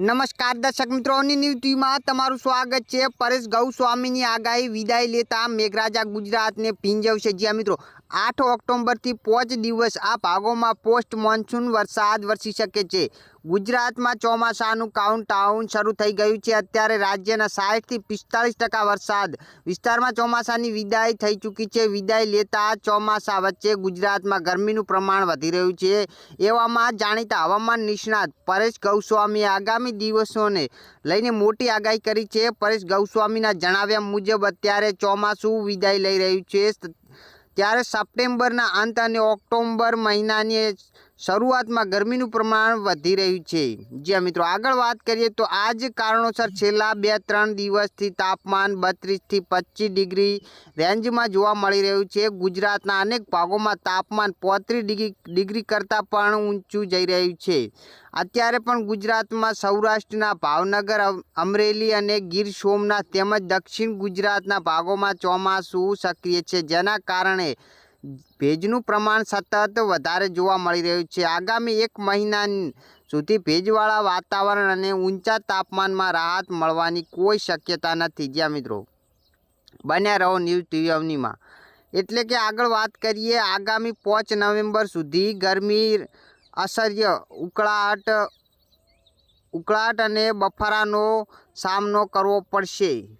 નમસ્કાર દર્શક મિત્રોની ટીવીમાં તમારું સ્વાગત છે. પરેશ ગૌસ્વામીની આગાહી, વિદાય લેતા મેઘરાજા ગુજરાતને ભીંજવશે. જ્યાં મિત્રો આઠ ઓક્ટોબરથી પાંચ દિવસ આ ભાગોમાં પોસ્ટ મોન્સૂન વરસાદ વરસી શકે છે. ગુજરાતમાં ચોમાસાનું કાઉન્ટાઉન શરૂ થઈ ગયું છે. અત્યારે રાજ્યના સાઠથી પિસ્તાળીસ ટકા વરસાદ. વિસ્તારમાં ચોમાસાની વિદાય થઈ ચૂકી છે. વિદાય લેતા ચોમાસા વચ્ચે ગુજરાતમાં ગરમીનું પ્રમાણ વધી રહ્યું છે. એવામાં જાણીતા હવામાન નિષ્ણાત પરેશ ગૌસ્વામીએ આગામી દિવસોને લઈને મોટી આગાહી કરી છે. પરેશ ગૌસ્વામીના જણાવ્યા મુજબ, અત્યારે ચોમાસું વિદાય લઈ રહ્યું છે. ત્યારે સપ્ટેમ્બરના અંત અને ઓક્ટોબર મહિનાની શરૂઆતમાં ગરમીનું પ્રમાણ વધી રહ્યું છે. જ્યાં મિત્રો આગળ વાત કરીએ તો આ જ કારણોસર છેલ્લા બે ત્રણ દિવસથી તાપમાન બત્રીસથી પચીસ ડિગ્રી રેન્જમાં જોવા મળી રહ્યું છે. ગુજરાતના અનેક ભાગોમાં તાપમાન પોત્રીસ ડિગ્રી ડિગ્રી કરતાં પણ ઊંચું જઈ રહ્યું છે. અત્યારે પણ ગુજરાતમાં સૌરાષ્ટ્રના ભાવનગર, અમ- અમરેલી અને ગીર સોમનાથ તેમજ દક્ષિણ ગુજરાતના ભાગોમાં ચોમાસું સક્રિય છે. જેના કારણે ભેજનું પ્રમાણ સતત વધારે જોવા મળી રહ્યું છે. આગામી એક મહિના સુધી ભેજવાળા વાતાવરણ અને ઊંચા તાપમાનમાં રાહત મળવાની કોઈ શક્યતા નથી. જ્યાં મિત્રો. બન્યા રહો ન્યૂઝ ટીવી અવનીમાં. એટલે કે આગળ વાત કરીએ, આગામી પાંચ નવેમ્બર સુધી ગરમી અસહ્ય, ઉકળાટ ઉકળાટ અને બફારાનો સામનો કરવો પડશે.